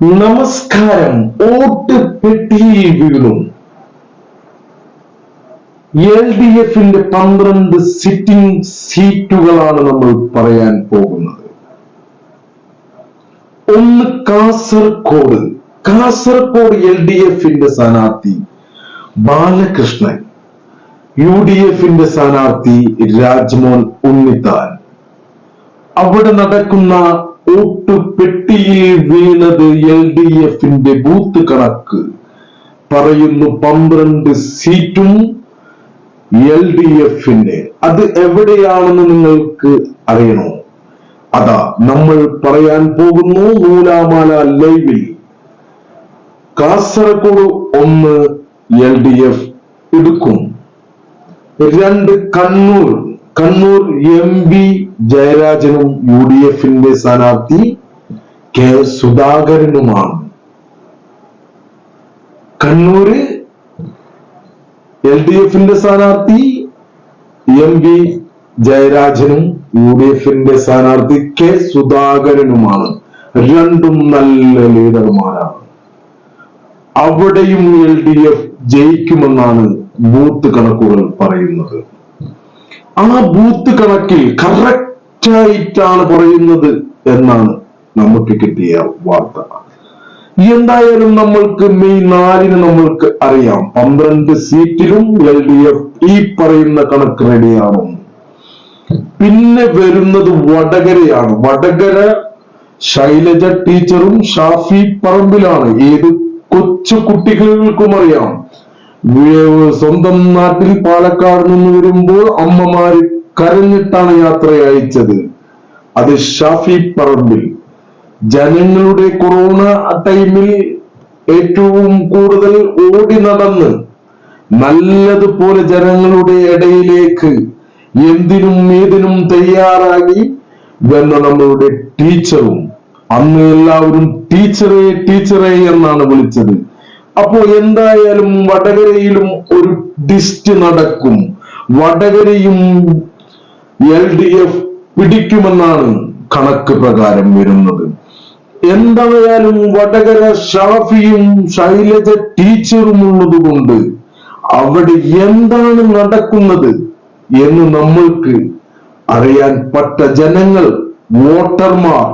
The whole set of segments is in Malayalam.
നമസ്കാരം. വോട്ട് പെട്ടിയിൽ വീണു എൽ ഡി എഫിന്റെ പന്ത്രണ്ട് സിറ്റിംഗ് സീറ്റുകളാണ് നമ്മൾ പറയാൻ പോകുന്നത്. ഒന്ന് കാസർഗോഡ്. കാസർഗോഡ് എൽ ഡി എഫിന്റെ സ്ഥാനാർത്ഥി ബാലകൃഷ്ണൻ. യു ഡി എഫിന്റെ സ്ഥാനാർത്ഥി രാജ്മോൻ ഉണ്ണിത്താൻ. അവിടെ നടക്കുന്ന വോട്ട് പെട്ടിയിൽ വീണത് എൽ ഡി എഫിന്റെ ബൂത്ത് കണക്ക്. പറയുന്നു പന്ത്രണ്ട് സീറ്റും എൽ ഡി എഫിന്റെ അത് എവിടെയാണെന്ന് നിങ്ങൾക്ക് അറിയണോ? അതാ നമ്മൾ പറയാൻ പോകുന്നു നൂലാമാല ലൈവിൽ. കാസർഗോഡ് ഒന്ന് എൽ ഡി എഫ് എടുക്കും. രണ്ട് കണ്ണൂർ കണ്ണൂർ എം വി ജയരാജനും യു ഡി എഫിന്റെ സ്ഥാനാർത്ഥി കെ സുധാകരനുമാണ്. കണ്ണൂര് എൽ ഡി എഫിന്റെ സ്ഥാനാർത്ഥി എം വി ജയരാജനും യു ഡി എഫിന്റെ സ്ഥാനാർത്ഥി കെ സുധാകരനുമാണ്. രണ്ടും നല്ല ലീഡർമാരാണ്. അവിടെയും എൽ ഡി എഫ് ജയിക്കുമെന്നാണ് ബൂത്ത് കണക്കുകൾ പറയുന്നത്. ആ ബൂത്ത് കണക്കിൽ കറക്റ്റായിട്ടാണ് പറയുന്നത് എന്നാണ് നമുക്ക് കിട്ടിയ വാർത്ത. എന്തായാലും നമ്മൾക്ക് മെയ് നാലിന് നമ്മൾക്ക് അറിയാം. പന്ത്രണ്ട് സീറ്റിലും എൽ ഡി എഫ് ഈ പറയുന്ന കണക്ക് റെഡിയാണോ പിന്നെ വരുന്നത് വടകരയാണ്. വടകര ശൈലജ ടീച്ചറും ഷാഫി പറമ്പിലാണ്. ഏത് കൊച്ചു കുട്ടികൾക്കും അറിയാം. സ്വന്തം നാട്ടിൽ പാലക്കാട് നിന്ന് വരുമ്പോൾ അമ്മമാര് കരഞ്ഞിട്ടാണ് യാത്ര അയച്ചത്. അത് ഷാഫി പറമ്പിൽ. ജനങ്ങളുടെ കൊറോണ ടൈമിൽ ഏറ്റവും കൂടുതൽ ഓടി നടന്ന് നല്ലതുപോലെ ജനങ്ങളുടെ ഇടയിലേക്ക് എന്തിനും ഏതിനും തയ്യാറായി വന്ന നമ്മളുടെ ടീച്ചറും അന്ന് എല്ലാവരും ടീച്ചറെ ടീച്ചറെ എന്നാണ് വിളിച്ചത്. അപ്പോ എന്തായാലും വടകരയിലും ഒരു ഡിസ്റ്റ് നടക്കും. വടകരയും എൽ ഡി എഫ് പിടിക്കുമെന്നാണ് കണക്ക് പ്രകാരം വരുന്നത്. എന്തായാലും വടകര ഷാഫിയും ശൈലജ ടീച്ചറും ഉള്ളത് കൊണ്ട് അവിടെ എന്താണ് നടക്കുന്നത് എന്ന് നമ്മൾക്ക് അറിയാൻ പറ്റ ജനങ്ങൾ വോട്ടർമാർ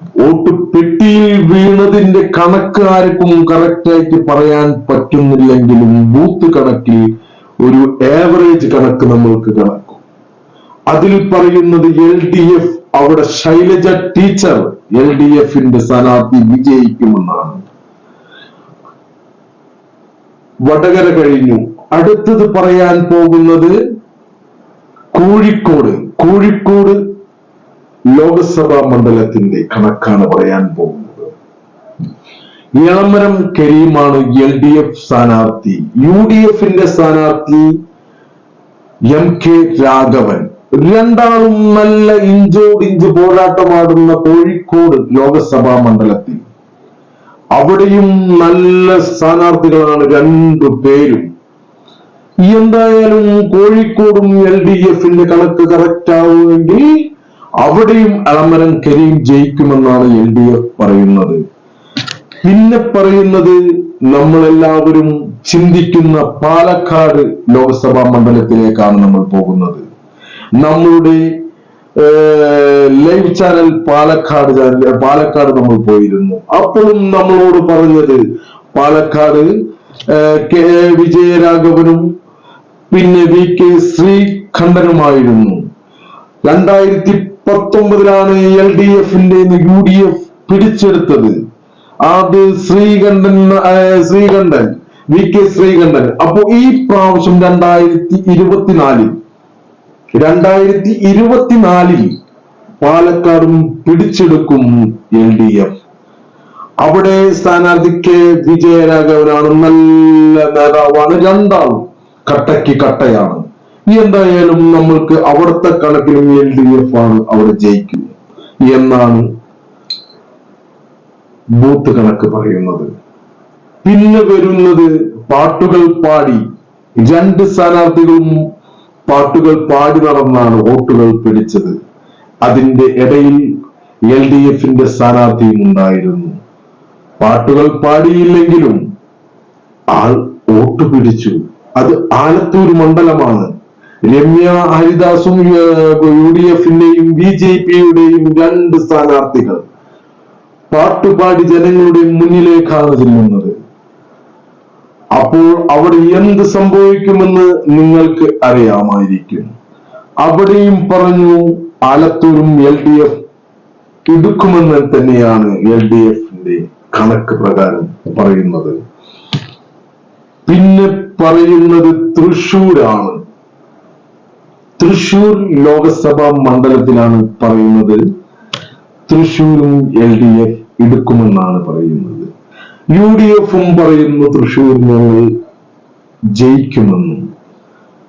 വോട്ട് പെട്ടിയിൽ വീണതിന്റെ കണക്ക് ആർക്കും കറക്റ്റായിട്ട് പറയാൻ പറ്റുന്നില്ലെങ്കിലും ബൂത്ത് കണക്കിൽ ഒരു ആവറേജ് കണക്ക് നമ്മൾക്ക് കണക്കും. അതിൽ പറയുന്നത് എൽ ഡി എഫ് അവിടെ ശൈലജ ടീച്ചർ എൽ ഡി എഫിന്റെ സ്ഥാനാർത്ഥി വിജയിക്കുമെന്നാണ്. വടകര കഴിഞ്ഞു. അടുത്തത് പറയാൻ പോകുന്നത് കോഴിക്കോട്. കോഴിക്കോട് ലോകസഭാ മണ്ഡലത്തിന്റെ കണക്കാണ് പറയാൻ പോകുന്നത്. ഇളമരം കരീമാണ് എൽ ഡി എഫ് സ്ഥാനാർത്ഥി. യു ഡി എഫിന്റെ സ്ഥാനാർത്ഥി എം കെ രാഘവൻ. രണ്ടാളും നല്ല ഇഞ്ചോട് ഇഞ്ച് പോരാട്ടമാടുന്ന കോഴിക്കോട് ലോകസഭാ മണ്ഡലത്തിൽ. അവിടെയും നല്ല സ്ഥാനാർത്ഥികളാണ് രണ്ടു പേരും. എന്തായാലും കോഴിക്കോടും എൽ ഡി എഫിന്റെ കണക്ക് കറക്റ്റ് ആവുമെങ്കിൽ അവിടെയും അളമരം കരീം ജയിക്കുമെന്നാണ് എൽ ഡി എഫ് പറയുന്നത്. പിന്നെ പറയുന്നത് നമ്മളെല്ലാവരും ചിന്തിക്കുന്ന പാലക്കാട് ലോക്സഭാ മണ്ഡലത്തിലേക്കാണ് നമ്മൾ പോകുന്നത്. നമ്മളുടെ live channel Palakkad channel Palakkad നമ്മൾ പോയിരുന്നു. അപ്പോഴും നമ്മളോട് പറഞ്ഞത് പാലക്കാട് കെ വിജയരാഘവനും പിന്നെ വി കെ ശ്രീകണ്ഠനുമായിരുന്നു. രണ്ടായിരത്തി പത്തൊമ്പതിലാണ് എൽ ഡി എഫിന്റെ യു ഡി എഫ് പിടിച്ചെടുത്തത്. അത് ശ്രീകണ്ഠൻ ശ്രീകണ്ഠൻ വി കെ ശ്രീകണ്ഠൻ. അപ്പോ ഈ പ്രാവശ്യം രണ്ടായിരത്തി ഇരുപത്തിനാലിൽ രണ്ടായിരത്തി ഇരുപത്തിനാലിൽ പാലക്കാടും പിടിച്ചെടുക്കും എൽ ഡി എഫ് അവിടെ സ്ഥാനാർത്ഥി കെ വിജയരാഘവനാണ് നല്ല നേതാവാണ്. രണ്ടാളും കട്ടയ്ക്ക് കട്ടയാണ്. എന്തായാലും നമ്മൾക്ക് അവിടുത്തെ കണക്കിന് എൽ ഡി എഫ് ആണ് അവിടെ ജയിക്കും എന്നാണ് ബൂത്ത് കണക്ക് പറയുന്നത്. പിന്നെ വരുന്നത് പാട്ടുകൾ പാടി. രണ്ട് സ്ഥാനാർത്ഥികളും പാട്ടുകൾ പാടി നടന്നാണ് വോട്ടുകൾ പിടിച്ചത്. അതിന്റെ ഇടയിൽ എൽ ഡി എഫിന്റെ സ്ഥാനാർത്ഥിയും ഉണ്ടായിരുന്നു. പാട്ടുകൾ പാടിയില്ലെങ്കിലും ആൾ വോട്ട് പിടിച്ചു. അത് ആലത്തൂർ മണ്ഡലമാണ്. രമ്യ ഹരിദാസും യു ഡി എഫിന്റെയും ബി ജെ പിയുടെയും രണ്ട് സ്ഥാനാർത്ഥികൾ പാട്ടുപാടി ജനങ്ങളുടെ മുന്നിലേക്കാണ് ചെല്ലുന്നത് അപ്പോൾ അവിടെ എന്ത് സംഭവിക്കുമെന്ന് നിങ്ങൾക്ക് അറിയാമായിരിക്കും. അവിടെയും പറഞ്ഞു ആലത്തൂരും എൽ ഡി എഫ് എടുക്കുമെന്ന് തന്നെയാണ് എൽ ഡി എഫിന്റെ കണക്ക് പ്രകാരം പറയുന്നത്. പിന്നെ പറയുന്നത് തൃശൂരാണ് തൃശൂർ ലോകസഭാ മണ്ഡലത്തിലാണ് പറയുന്നത്. തൃശൂരും എൽ ഡി എഫ് എടുക്കുമെന്നാണ് പറയുന്നത്. യു ഡി എഫും പറയുന്നു തൃശൂർ ഞങ്ങൾ ജയിക്കുമെന്നും.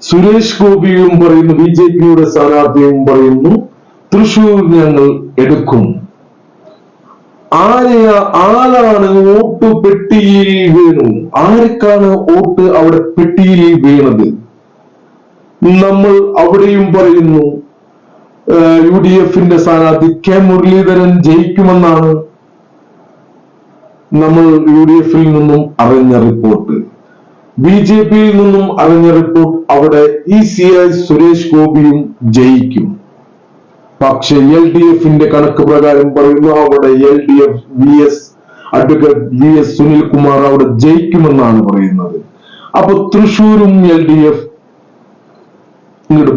സുരേഷ് ഗോപിയും പറയുന്നു ബി ജെ പിയുടെ സ്ഥാനാർത്ഥിയും പറയുന്നു തൃശൂർ ഞങ്ങൾ എടുക്കും. ആരെയാ ആരാണ് വോട്ട് പെട്ടിയിൽ വീണു ആർക്കാണ് വോട്ട് അവിടെ പെട്ടിയിൽ വീണത്? നമ്മൾ അവിടെയും പറയുന്നു യു ഡി എഫിന്റെ സ്ഥാനാർത്ഥി കെ മുരളീധരൻ ജയിക്കുമെന്നാണ് നമ്മൾ യു ഡി എഫിൽ നിന്നും അറിഞ്ഞ റിപ്പോർട്ട്. ബി ജെ പിയിൽ നിന്നും അറിഞ്ഞ റിപ്പോർട്ട് അവിടെ ഇ സി ഐ സുരേഷ് ഗോപിയും ജയിക്കും. പക്ഷെ എൽ ഡി എഫിന്റെ കണക്ക് പ്രകാരം പറയുന്നു അവിടെ L D F V S advocate V S Sunilkumar അവിടെ ജയിക്കുമെന്നാണ് പറയുന്നത്. അപ്പൊ തൃശൂരും എൽ ഡി എഫ് ഇങ്ങോട്ട്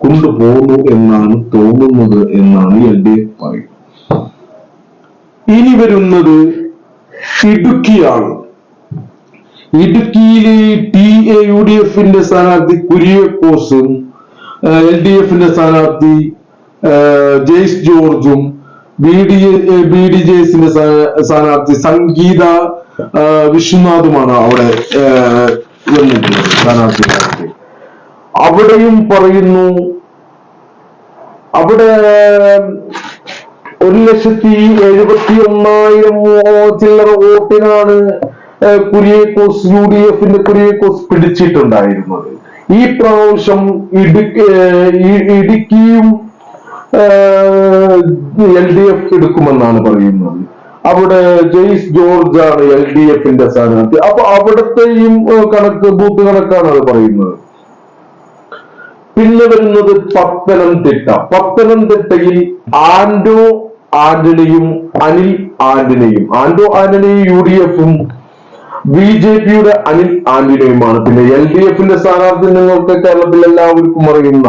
കൊണ്ടുപോകുന്നു എന്നാണ് തോന്നുന്നത് എന്നാണ് എൽ ഡി എഫ് പറയുന്നത്. ഇനി വരുന്നത് ഇടുക്കിയാണ്. ഇടുക്കിയിലെ ടി എ യു ഡി എഫിന്റെ സ്ഥാനാർത്ഥി കുര്യക്കോസും എൽ ഡി എഫിന്റെ സ്ഥാനാർത്ഥി ജെയ്സ് ജോർജും ബി ഡി ബി ഡി ജെയ്സിന്റെ സ്ഥാനാർത്ഥി സംഗീത വിശ്വനാഥുമാണ് അവിടെ വന്നിട്ടുള്ളത് സ്ഥാനാർത്ഥികളായിട്ട് അവിടെയും പറയുന്നു. അവിടെ ഒരു ലക്ഷത്തി എഴുപത്തി ഒന്നായിരം ചില്ലറ വോട്ടിനാണ് കുര്യേക്കോസ് യു ഡി എഫിന്റെ കുര്യേക്കോസ് പിടിച്ചിട്ടുണ്ടായിരുന്നത്. ഈ പ്രാവശ്യം ഇടുക്കി ഇടുക്കിയും എൽ ഡി എഫ് എടുക്കുമെന്നാണ് പറയുന്നത്. അവിടെ ജെയ്സ് ജോർജ് ആണ് എൽ ഡി എഫിന്റെ സ്ഥാനാർത്ഥി. അപ്പൊ അവിടത്തെയും കണക്ക് ബൂത്ത് കണക്കാണ് അത് പറയുന്നത്. പിന്നെ വരുന്നത് പത്തനംതിട്ട. പത്തനംതിട്ടയിൽ ആൻഡോ ആന്റണിയും അനിൽ ആന്റണിയും. ആൻഡോ ആന്റണി യു ഡി എഫും ബി ജെ പിയുടെ അനിൽ ആന്റണിയുമാണ്. പിന്നെ എൽ ഡി എഫിന്റെ സ്ഥാനാർത്ഥി നിങ്ങൾക്ക് കേരളത്തിൽ എല്ലാവർക്കും അറിയുന്ന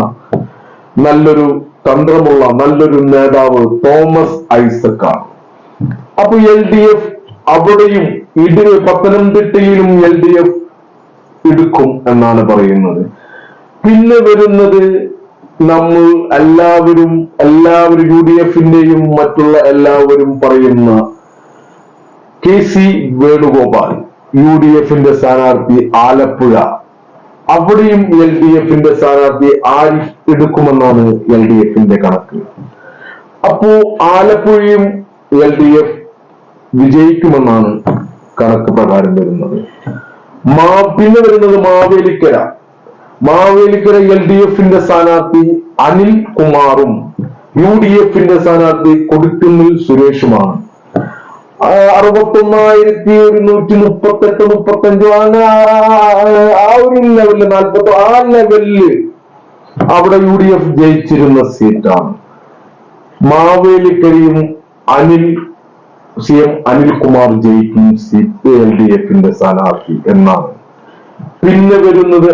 നല്ലൊരു തന്ത്രമുള്ള നല്ലൊരു നേതാവ് തോമസ് ഐസക്കാണ്. അപ്പൊ എൽ ഡി എഫ് അവിടെയും ഇടി പത്തനംതിട്ടയിലും എൽ ഡി എഫ് എടുക്കും എന്നാണ് പറയുന്നത്. പിന്നെ വരുന്നത് നമ്മൾ എല്ലാവരും എല്ലാവരും യു ഡി എഫിന്റെയും മറ്റുള്ള എല്ലാവരും പറയുന്ന K C Venugopal U D എഫിന്റെ സ്ഥാനാർത്ഥി ആലപ്പുഴ. അവിടെയും എൽ ഡി എഫിന്റെ സ്ഥാനാർത്ഥി ആരിഫ് എടുക്കുമെന്നാണ് എൽ ഡി എഫിന്റെ കണക്ക്. അപ്പോ ആലപ്പുഴയും എൽ ഡി എഫ് വിജയിക്കുമെന്നാണ് കണക്ക് പ്രകാരം വരുന്നത്. മാ പിന്നെ വരുന്നത് മാവേലിക്കര. മാവേലിക്കര എൽ ഡി എഫിന്റെ സ്ഥാനാർത്ഥി അനിൽ കുമാറും യു ഡി എഫിന്റെ സ്ഥാനാർത്ഥി കൊടുക്കുന്നിൽ സുരേഷുമാണ്. അറുപത്തൊന്നായിരത്തി ഒരുന്നൂറ്റി മുപ്പത്തെട്ട് മുപ്പത്തഞ്ച് ആ ഒരു ലെവലിൽ നാൽപ്പത്തി ആ ലെവലിൽ അവിടെ യു ഡി എഫ് ജയിച്ചിരുന്ന സീറ്റാണ്. മാവേലിക്കരയും അനിൽ സി എം അനിൽകുമാർ ജയിക്കും സീറ്റ് എൽ ഡി എഫിന്റെ സ്ഥാനാർത്ഥി എന്നാണ്. പിന്നെ വരുന്നത്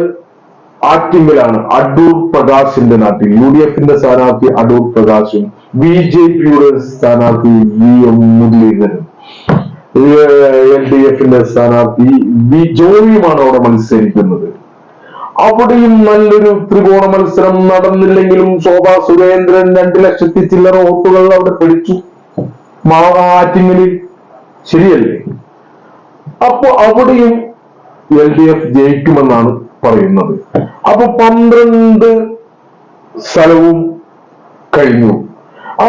ആറ്റിങ്ങലാണ് അടൂർ പ്രകാശിന്റെ നാട്ടിൽ. യു ഡി എഫിന്റെ സ്ഥാനാർത്ഥി അടൂർ പ്രകാശും ബി ജെ പിയുടെ സ്ഥാനാർത്ഥി V M Muraleedharan L D എഫിന്റെ സ്ഥാനാർത്ഥി വി ജോയിയുമാണ് അവിടെ മത്സരിക്കുന്നത്. അവിടെയും നല്ലൊരു ത്രികോണ മത്സരം നടന്നില്ലെങ്കിലും ശോഭാ സുരേന്ദ്രൻ രണ്ടു ലക്ഷത്തി ചില്ലറ വോട്ടുകൾ അവിടെ പിടിച്ചു. ആറ്റിങ്ങലിൽ. ശരിയല്ലേ? അപ്പൊ അവിടെയും എൽ ഡി എഫ് ജയിക്കുമെന്നാണ് പറയുന്നത്. അപ്പൊ പന്ത്രണ്ട് സ്ഥലവും കഴിഞ്ഞു. ആ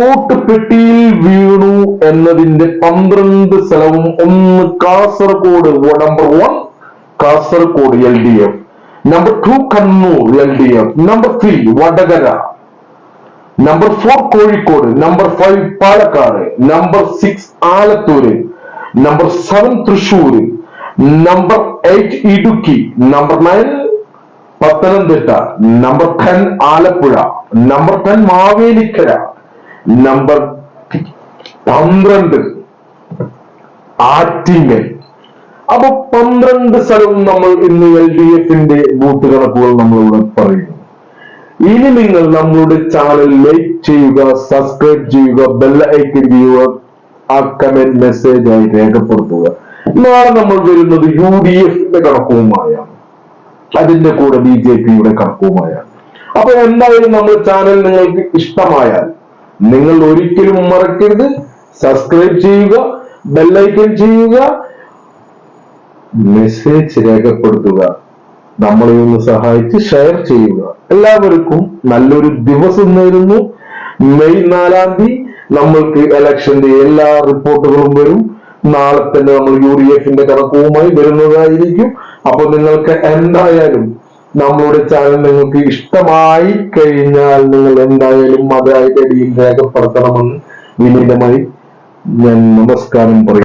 ഓട്ട് പെട്ടിയിൽ വീണു എന്നതിന്റെ പന്ത്രണ്ട് സ്ഥലവും ഒന്ന് Kasaragod number one Kasaragod L D F. Number two Kannur L D F. Number three Vadakara. Number four Kozhikode. Number five Palakkad. Number six Alathur. Number seven Thrissur number eight Idukki number nine Pathanamthitta number ten Alappuzha number ten Mavelikkara number പന്ത്രണ്ട് ആറ്റിങ്ങൽ. അപ്പൊ പന്ത്രണ്ട് സ്ഥലവും നമ്മൾ ഇന്ന് എൽ ഡി എഫിന്റെ ബൂത്ത് കണക്കുകൾ നമ്മളിവിടെ പറയുന്നു. ഇനി നിങ്ങൾ നമ്മളുടെ ചാനൽ ലൈക്ക് ചെയ്യുക സബ്സ്ക്രൈബ് ചെയ്യുക ബെൽ ഐക്കൺ ചെയ്യുക ആ കമന്റ് മെസ്സേജായി രേഖപ്പെടുത്തുക. നാളെ നമ്മൾ വരുന്നത് യു ഡി എഫിന്റെ കണക്കുമായാണ് അതിന്റെ കൂടെ ബി ജെ പിയുടെ കണക്കുമായാണ് അപ്പൊ എന്തായാലും നമ്മുടെ ചാനൽ നിങ്ങൾക്ക് ഇഷ്ടമായാൽ നിങ്ങൾ ഒരിക്കലും മറക്കരുത്. സബ്സ്ക്രൈബ് ചെയ്യുക ബെല്ലൈക്കൺ ചെയ്യുക മെസ്സേജ് രേഖപ്പെടുത്തുക നമ്മളെ ഒന്ന് സഹായിച്ച് ഷെയർ ചെയ്യുക. എല്ലാവർക്കും നല്ലൊരു ദിവസം നേരുന്നു. മെയ് നാലാം തീയതി നമ്മൾക്ക് ഇലക്ഷന്റെ എല്ലാ റിപ്പോർട്ടുകളും വരും. നാളെ തന്നെ നമ്മൾ യു ഡി എഫിന്റെ കണക്കുമായി വരുന്നതായിരിക്കും. അപ്പൊ നിങ്ങൾക്ക് എന്തായാലും നമ്മളുടെ ചാനൽ നിങ്ങൾക്ക് ഇഷ്ടമായി കഴിഞ്ഞാൽ നിങ്ങൾ എന്തായാലും അത് രേഖപ്പെടുത്തണമെന്ന് വിനീതമായി ഞാൻ നമസ്കാരം പറയും